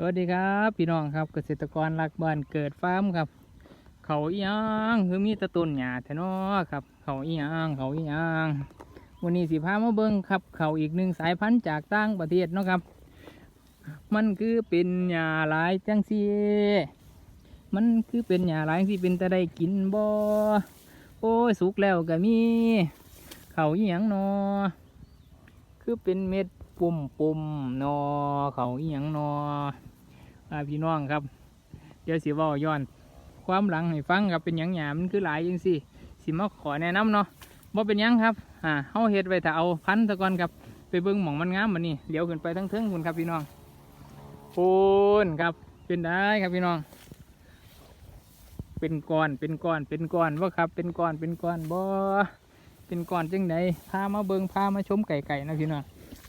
สวัสดีครับพี่น้องครับเกษตรกรรักบ้านเกิดฟาร์มครับ เขาอียงคือมีตะต้นหญ้าแทนาะครับ เขาอียงเขาอียงวันนี้สิพามาเบิ่งครับ เขาอีกหนึ่งสายพันธุ์จากต่างประเทศเนาะครับ มันคือเป็นหญ้าหลายจังซีมันคือเป็นหญ้าหลายที่เป็นแต่ได้กินบ่โอ้ยสุกแล้วก็มี เขาอีหยังเนาะคือเป็นเม็ด ปุ่มปุ่มนาะเขาอีหยังนอพี่น้องครับ เดี๋ยวสิว่าย้อน ความหลังให้ฟังครับเป็นหยังหยามันคือหลายจังสิสิมาขอแนะนำเนาะบ่เป็นหยังครับอ่าเฮาเฮ็ดไว้ถ้าเอาพันธุ์ซะกอนครับไปเบิ่งหม่องมันงามบัดนี้เดี๋ยวขึ้นไปทั้งเทิงคุณครับพี่น้องปูนครับ เป็นได้ครับพี่น้อง เป็นก้อนเป็นก้อนเป็นก้อนว่าครับ เป็นก้อนเป็นก้อนบ่เป็นก้อนจังไดพามาเบิ่งพามาชมไก่ๆนะพี่น้อง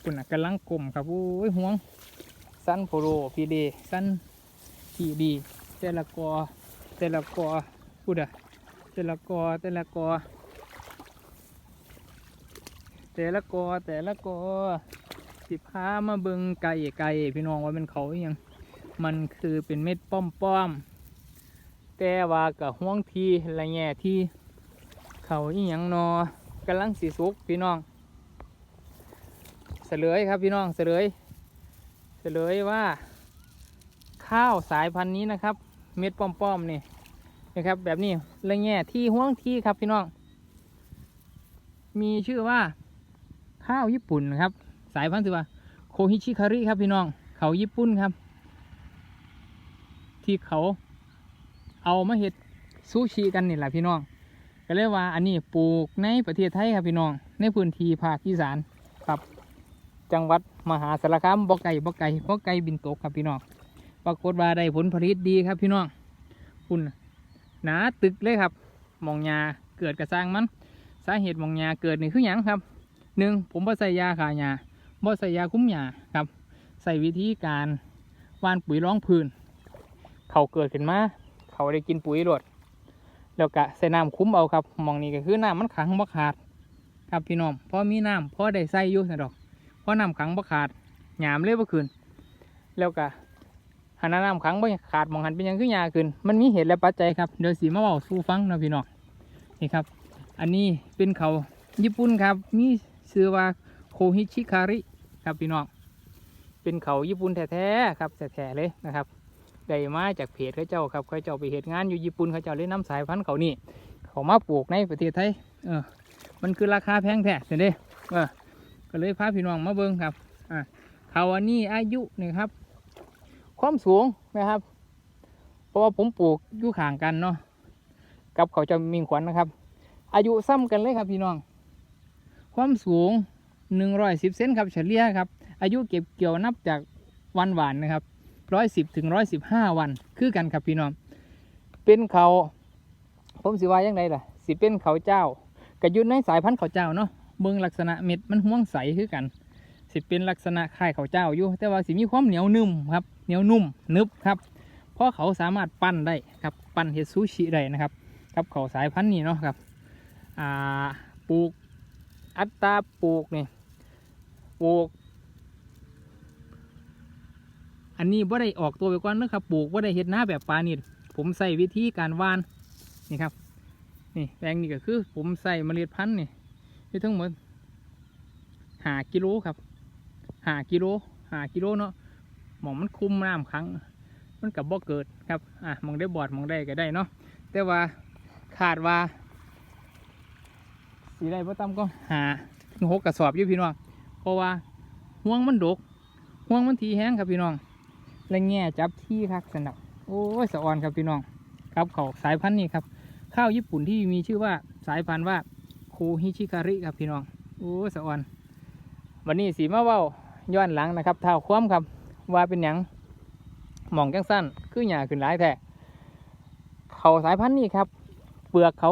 คุณน่ะกำลังกลมครับโอ้ยห่วง สั้นโพโรพีเดสั้นพีดีแต่ละกอแต่ละกอพูดอะแต่ละกอแต่ละกอแต่ละกอแต่ละกอสิพามาเบิงไก่ไก่พี่น้องว่าเป็นเขาอหยังมันคือเป็นเม็ดป้อมป้อมแต่ว่ากับห่วงทีละแง่ที่เขาอีหยังนอกำลังสีสุกพี่น้อง เสลยครับพี่น้องเสลยเฉลยว่า ข้าวสายพันธุ์นี้นะครับ เม็ดป้อมๆนี่นะครับ แบบนี้ละแง่ที่ห่วงที่ครับพี่น้อง มีชื่อว่า ข้าวญี่ปุ่นครับ สายพันธุ์ชื่อว่าโคฮิชิคาริครับพี่น้อง เขาญี่ปุ่นครับ ที่เขาเอามาเห็ดซูชิกันนี่แหละพี่น้องก็เลยว่าอันนี้ปลูกในประเทศไทยครับพี่น้อง ในพื้นที่ภาคอีสานครับ จังหวัดมหาสารคามบ่ไก่บ่ไก่บ่ไก่บินตกครับพี่น้องปรากฏว่าได้ผลผลิตดีครับพี่น้องคุณหนาตึกเลยครับมองยาเกิดกระสร้างมัน สาเหตุมองยาเกิดนี่คือหยังครับหนึ่งผมบ่ใส่ยาขายาบ่ใส่ยาคุ้มยาครับ ใส่วิธีการวานปุ๋ยร้องพื้น เขาเกิดขึ้นมาเขาได้กินปุ๋ยรดแล้วก็ใส่น้ำคุ้มเอาครับมองนี้ก็คือน้ำมันขังบ่ขาด ครับพี่น้องพอมีน้ำพอได้ใส่ยู่นะดอก ราะน้ำขังบ่ขาดหยามเลยบ่ขึ้นแล้วก็หันน้ำขังบ่ขาดมองหันเป็นยังคือหยาขึ้น มันมีเหตุและปัจจัยครับเดี๋ยวสีมาเว้าสู่ฟังนะพี่น้องนี่ครับ อันนี้เป็นเขาญี่ปุ่นครับ มีชื่อว่าโคฮิชิคาริครับพี่น้องเป็นเขาญี่ปุ่นแท้ๆครับแท้ๆเลยนะครับได้มาจากเพจเขาเจ้าครับเขาเจ้าไปเหตุงานอยู่ญี่ปุ่นเขาเจ้าเลยนำสายพันธุ์เขานี่เขามาปลูกในประเทศไทยเออมันคือราคาแพงแท้เห็นเด้เออ ก็เลยพาพี่น้องมาเบิ้งครับอ่าเขาอันนี้อายุนี่ครับ ความสูงนะครับ เพราะว่าผมปลูกอยู่ข้างกันเนาะกับเขาจะมีขวัญนะครับ อายุซ้ำกันเลยครับพี่น้อง ความสูงหนึ่งร้อยสิบเซนครับเฉลี่ยครับ อายุเก็บเกี่ยวนับจากวันหวานนะครับร้อยสิบถึงร้อยสิบห้าวัน คือกันครับพี่น้อง เป็นเขาผมสิว่ายังไงล่ะ สิเป็นเขาเจ้าก็อยุ่ในสายพันธุ์เขาเจ้าเนาะ เบิ่งลักษณะเม็ดมันห่วงใสคือกัน สิเป็นลักษณะคล้ายข้าวเจ้าอยู่ แต่ว่าสิมีความเหนียวนุ่มครับ เหนียวนุ่มนึบครับ เพราะเขาสามารถปั้นได้ครับ ปั้นเฮดซูชิได้นะครับ ครับเขาสายพันธุ์นี้เนาะครับ อ่า ปลูก อัตราปลูกนี่ ปลูก อันนี้บ่ได้ออกตัวไปก่อนนะครับ ปลูกบ่ได้เฮ็ดหน้าแบบปลานิดผมใส่วิธีการว่าน นี่ครับ นี่แปลงนี่ก็คือผมใส่เมล็ดพันธุ์นี่ นี่ทั้งหมดหากิโลครับหากิโลหากิโลเนาะหมองมันคุมน้ำครั้ง มันกับบ่เกิดครับอะมองได้บอดมองได้ก็ได้เนาะแต่ว่าขาดว่าสีได้พ่ต่ำก็หาถึงหกกระสอบอยู่พี่น้องเพราะว่าห่วงมันดกห่วงมันทีแห้งครับพี่น้องและแง่จับที่คักสนับโอ้ยสะออนครับพี่น้อง ครับเขาสายพันธุ์นี้ครับข้าวญี่ปุ่นที่มีชื่อว่าสายพันธุ์ว่า คูฮิชิคาริครับพี่น้องโอ้สะออน วันนี้สีมาเว้าย้อนหลังนะครับเท้าความครับ ว่าเป็นหยังหมองจังสั้นคือหยาขึ้นหลายแท้เขาสายพันธุ์นี้ครับ เปลือกเขา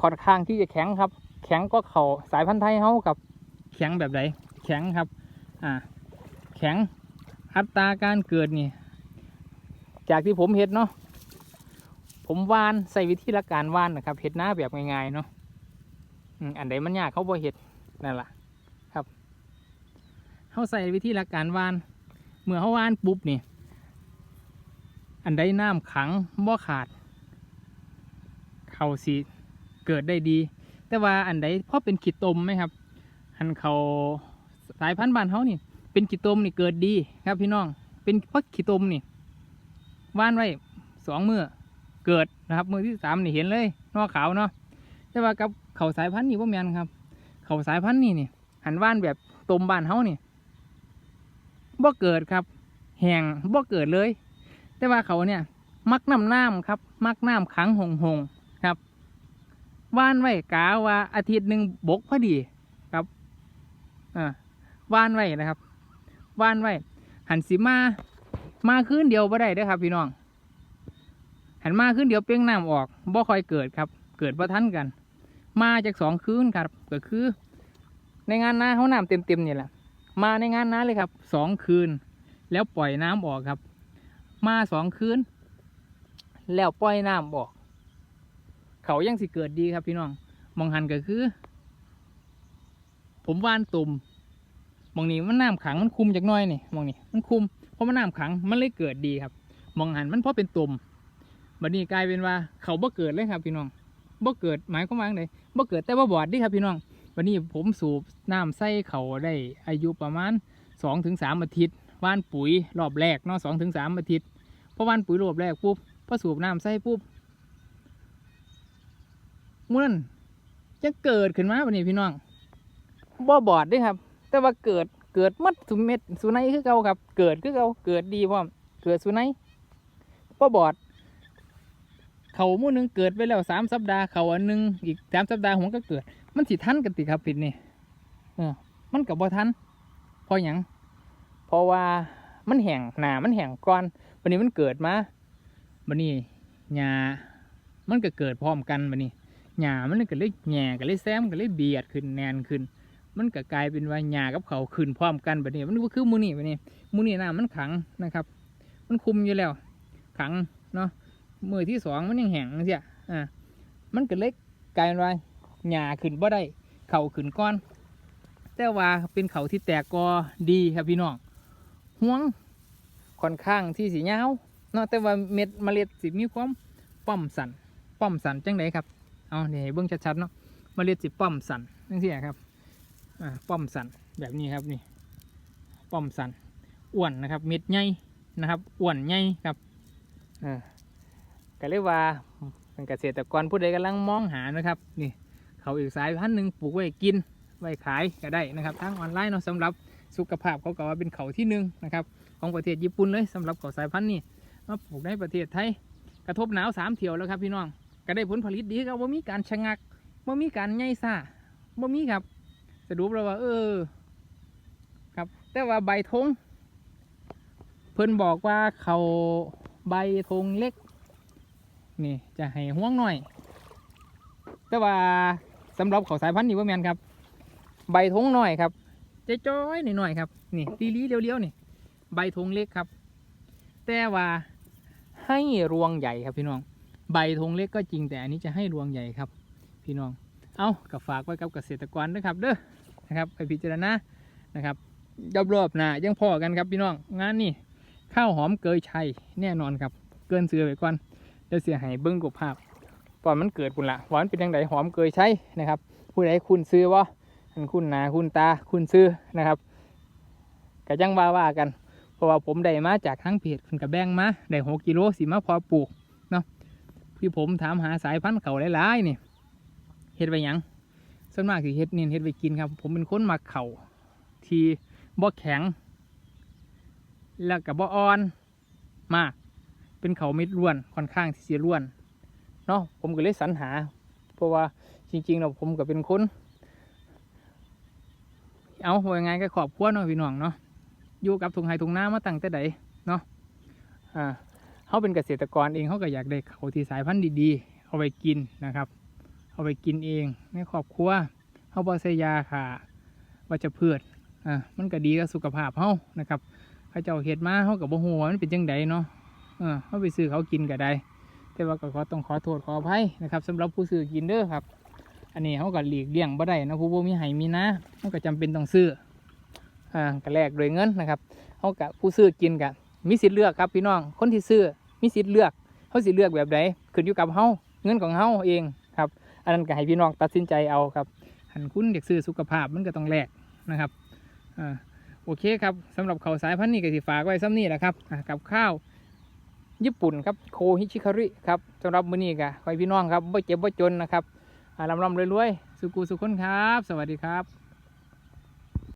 ค่อนข้างที่จะแข็งครับ แข็งก็เขาสายพันธุ์ไทยเขากับ แข็งแบบไหนแข็งครับ อ่า แข็งอัตราการเกิดนี่ จากที่ผมเห็นเนาะผมวานใส่วิธีละการวานนะครับเห็ดหน้าแบบง่ายๆเนาะ อันใดมันยากเขาบ่เห็ดนั่นแหละครับเขาใส่วิธีละการวานเมื่อเขาว่านปุ๊บนี่อันใดน้ำขังบ่ขาดเขาสิเกิดได้ดี แต่ว่าอันใดพอเป็นขีดตมไหมครับหันเขาสายพันธุ์บ้านเขานี่ เป็นขีดตมนี่เกิดดีครับพี่น้อง เป็นเพราะขีดตมนี่ว่านไว้สองมือเกิดนะครับ มือที่สามนี่เห็นเลยนอขาวเนาะแต่ว่ากับ เขาสายพันธุ์นี่ว่าแมนครับ เขาสายพันธุ์นี่นี่หันว่านแบบตมบ้านเฮานี่บ่เกิดครับ แห้งบ่เกิดเลย แต่ว่าเขาเนี่ย มักน้ำน้ำครับ มักน้ำขังหงหงครับว่านไว้กาว่าอาทิตย์หนึ่งบกพอดีครับอ่าว่านไว้นะครับว่านไว้หันสิมา มาคืนเดียวบ่ได้เด้อครับ พี่น้อง หันมาคืนเดียวเป้งน้ำออกบ่ค่อยเกิดครับ เกิดบ่ทันกัน มาจากสองคืนครับ ก็คือ ในงานนาเขาน้ำเต็มๆนี่แหละ มาในงานนาเลยครับสองคืน แล้วปล่อยน้ำออกครับ มาสองคืน แล้วปล่อยน้ำออก เขายังสิเกิดดีครับพี่น้องมองหันก็คือ ผมว่านตุ่มมองนี้มันน้ำขังมันคุมจากน้อยนี่มองนี่มันคุมเพราะมันน้ำขังมันเลยเกิดดีครับ มองหันมันเพราะเป็นตุ่มบัดนี้กลายเป็นว่า เขาบ่เกิดเลยครับพี่น้อง บ่เกิดหมายความว่าไงบ่เกิดแต่ว่าบอดดีครับพี่น้อง วันนี้ผมสูบน้ำใส่เขาได้อายุประมาณสองถึงสามอาทิตย์ว่านปุ๋ยรอบแรกเนาะสองถึงสามอาทิตย์พอว่านปุ๋ยรอบแรกปุ๊บพอสูบน้ำใส่ปุ๊บมื่อนจะเกิดขึ้นมาวันนี้พี่น้องบ่บอดด้วยครับ แต่ว่าเกิดเกิดมัดสุเม็ดสุไนคือเก่าครับ เกิดคือเก่าเกิดดีพร้อมเกิดสุไนบ่บอด เขาหมู่หนึงเกิดไปแล้วสามสัปดาห์เขาอันหนึงอีกสามสัปดาห์หัวก็เกิด มันสิทันกันติครับปิดนี่เออมันกับบ่ทันเพราะหยังเพราะว่ามันแห้งหนามันแห้งก่อนวันนี้มันเกิดมาวันนี้หญ้ามันก็เกิดพร้อมกันวันนี้หญ้ามันก็เลยแหง่ก็เลยแซมก็เลยเบียดขึ้นแนนขึ้น มันก็กลายเป็นว่าหญ้ากับเขาขึ้นพร้อมกันแบบนี้ มันก็คือมูนี่แบบนี้มูนี่น้ำมันขังนะครับ มันคุมอยู่แล้ว ขังเนาะ มือที่สองมันยังแห้งเสียอ่ามันก็เลยกกลายเป็นว่าหญ้าขึ้นบ่ได้เข่าขึ้นก้อน แต่ว่าเป็นเขาที่แตกกอดีครับพี่น้องห่วงค่อนข้างที่สียาเนาะแต่ว่าเม็ดเมล็ดสิมีความป้อมสันป้อมสันจังไดครับเอาเนี่ยวเบิ้องชัดๆเนาะเมล็ดสิป้อมสันจังซี่ครับอ่าป้อมสันแบบนี้ครับนี่ป้อมสันอ้วนนะครับเม็ดใหญ่นะครับอ้วนใหญ่ครับอ่า ก็เลยกว่าเป็นเกษตรกรผู้ใดกำลังมองหานะครับนี่เขาอีกสายพันธุ์หนึ่งปลูกไว้กินไว้ขายก็ได้นะครับทางออนไลน์เนาะสำหรับสุขภาพเขาก็ว่าเป็นเขาที่หนึ่งนะครับของประเทศญี่ปุ่นเลยสำหรับเขาสายพันธุ์นี้มาปลูกในประเทศไทยกระทบหนาวสามเที่ยวแล้วครับพี่น้องก็ได้ผลผลิตดีครับว่ามีการชะงักว่ามีการใหญ่ซ่าว่ามีครับสรุปแล้วว่า เออครับ แต่ว่าใบธงเพิ่นบอกว่าเขาใบธงเล็ก นี่จะให้ห่วงหน่อย แต่ว่าสำหรับเขาสายพันธุ์นี่ว่าแมนครับ ใบทงหน่อยครับจะจ้อยหน่อยๆครับ นี่ลีลีเลี้ยวๆนี่ ใบทงเล็กครับ แต่ว่าให้รวงใหญ่ครับพี่น้อง ใบธงเล็กก็จริงแต่อันนี้จะให้รวงใหญ่ครับ พี่น้อง เอากับฝากไว้กับเกษตรกรนะครับ เด้อนะครับไปพิจารณานะครับรอบๆหน้ายังพอกันครับพี่น้องงานนี่ข้าวหอมเกยชัยแน่นอนครับ เกินเสือไปก่อน เดี๋ยวเสียหายเบิ้งกบภาพตอนมันเกิดปุ่นละหวานเป็นยังไงหอมเกยใช้นะครับ ผู้ใดคุณซื้อวะอันคุณนาคุณตาคุณซื้อนะครับกระจังว่าว่ากัน เพราะว่าผมได้มาจากทั้งเพจคุณกับแบงมาได้หกกิโลสีมาพอปลูกเนาะพี่ผมถามหาสายพันธุ์เขาหลายๆนี่เฮ็ดไปยังส่วนมากคือเฮ็ดนี่เฮ็ดไปกินครับ ผมเป็นคนมักเข่าที่บ่แข็ง แล้วกับบ่อ่อนมาก เป็นเขาเม็ดล้วนค่อนข้างที่จะล้วนเนาะผมก็เลยสรรหา เพราะว่าจริงๆเราผมก็เป็นคน เอาว่ายังไงก็ขอบคุณเนาะพี่น้องเนาะอยู่กับทุงไฮทุงน้ามาตั้งแต่ใดเนาะอ่าเขาเป็นเกษตรกรเองเขาก็อยากได้เขาที่สายพันธุ์ดีๆ เอาไปกินนะครับ เอาไปกินเองในครอบครัวเขาบอใส่ยาค่ะวัชพืชอ่ามันก็ดีกับสุขภาพเขานะครับเขาเจ้าเห็ดมาเขากับบ่หัวมันเป็นจังไดเนาะ เออเขาไปซื้อเขากินก็ได้ แต่ว่าก็ขอต้องขอโทษขออภัยนะครับสำหรับผู้ซื้อกินเด้อครับ อันนี้เขาก็หลีกเลี่ยงบ่ได้นะผู้บ่มีไห้มีนะเขาก็จำเป็นต้องซื้ออ่าก็แลกโดวยเงินนะครับเขากะผู้ซื้อกินกะมีสิทธิ์เลือกครับพี่น้องคนที่ซื้อมีสิทธิ์เลือกเขาสิเลือกแบบใดขึ้นอยู่กับเฮาเงินของเฮาเองครับ อันนั้นก็ให้พี่น้องตัดสินใจเอาครับหันคุณอยากซื้อสุขภาพมันก็ต้องแลกนะครับอ่าโอเคครับสำหรับเขาสายพันธุ์นี้ก็สิฝากไว้ซ้ำนี่แหละครับกับข้าว ญี่ปุ่นครับโคฮิชิคาริครับสำหรับมื้อนี้ก็ขอให้พี่น้องครับบ่เจ็บบ่จนนะครับลำลำรวยๆสุกูสุขคนครับ สวัสดีครับ